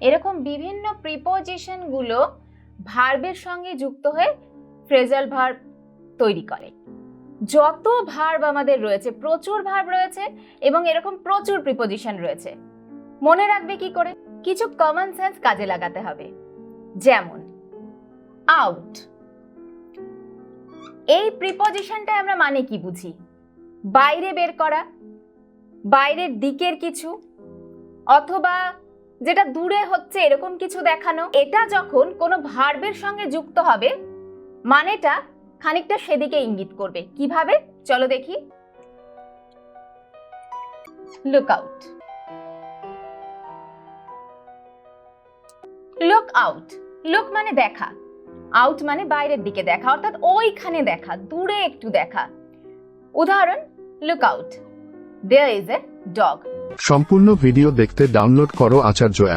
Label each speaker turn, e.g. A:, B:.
A: এরকম বিভিন্ন প্রিপোজিশনগুলো ভার্বের সঙ্গে যুক্ত হয়ে ফ্রেজাল ভার্ব তৈরি করে। যত ভার্ব আমাদের রয়েছে, প্রচুর ভার্ব রয়েছে এবং এরকম প্রচুর প্রিপোজিশন রয়েছে। মনে রাখবে কি করে? কিছু কমন সেন্স কাজে লাগাতে হবে। যেমন আউট এই প্রিপোজিশনটায় আমরা মানে কি বুঝি? বাইরে বের করা, বাইরের দিকের কিছু, অথবা যেটা দূরে হচ্ছে এরকম কিছু দেখানো, এটা যখন কোনো ভার্বের সঙ্গে যুক্ত হবে, মানেটা খানিকটা সেদিকে ইঙ্গিত করবে। কীভাবে? চলো দেখি। Look out look out look মানে দেখা। আউট মানে বাইরের দিকে দেখা, অর্থাৎ ওইখানে দেখা, দূরে একটু দেখা। উদাহরণ look out there is a dog
B: সম্পূর্ণ ভিডিও দেখতে ডাউনলোড করো আচার্য অ্যাপ।